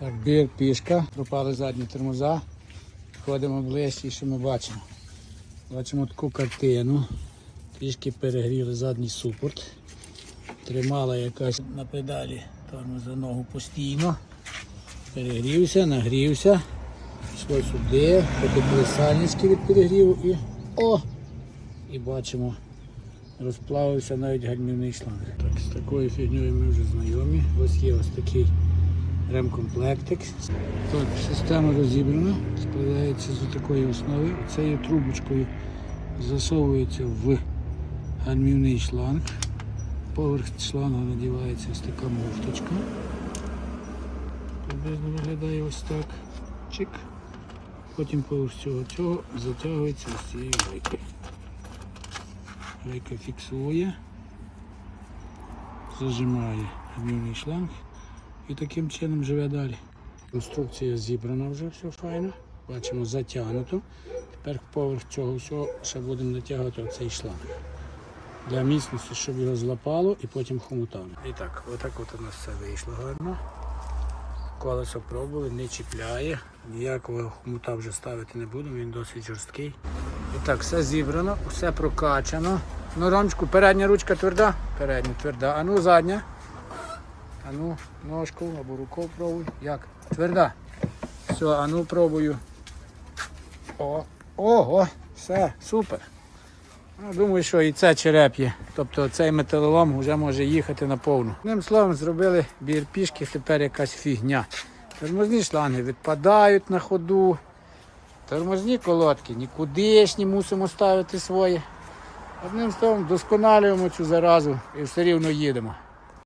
Так, бір, пішка, пропали задні тормоза. Ходимо ближче і що ми бачимо. Бачимо таку картину. Трішки перегріли задній супорт. Тримала якась на педалі тормоза ногу постійно. Перегрівся, нагрівся. Пішло сюди, потекли сальнички від перегріву і о! І бачимо, розплавився навіть гальмівний шланг. Так, з такою фігньою ми вже знайомі. Ось є ось такий ремкомплектик. Так, система розібрана, складається з такої основи. Цією трубочкою засовується в гальмівний шланг. Поверх шланга надівається ось така муфточка. Приблизно виглядає ось так. Чик. Потім поверх цього цього затягується ось цією гайкою. Гайка фіксує, зажимає гальмівний шланг і таким чином живе далі. Конструкція зібрана вже все файно. Бачимо затягнуто. Тепер поверх цього всього ще будемо натягувати оцей шланг. Для міцності, щоб його злапало і потім хомутало. І так, отак от у нас все вийшло гарно. Колесо пробували, не чіпляє. Ніякого хомута вже ставити не будемо, він досить жорсткий. І так, все зібрано, все прокачано. Ну, рамочку, передня ручка тверда, передня тверда. А ну задня. А ну, ножку або рукою пробуй. Як? Тверда. Все, а ну пробую. О, ого, все, супер. Ну, думаю, що і це череп є. Тобто цей металолом вже може їхати на повну. Одним словом, зробили бір пішки, тепер якась фігня. Тормозні шланги відпадають на ходу. Тормозні колодки нікудишні мусимо ставити свої. Одним словом, досконалюємо цю заразу і все рівно їдемо.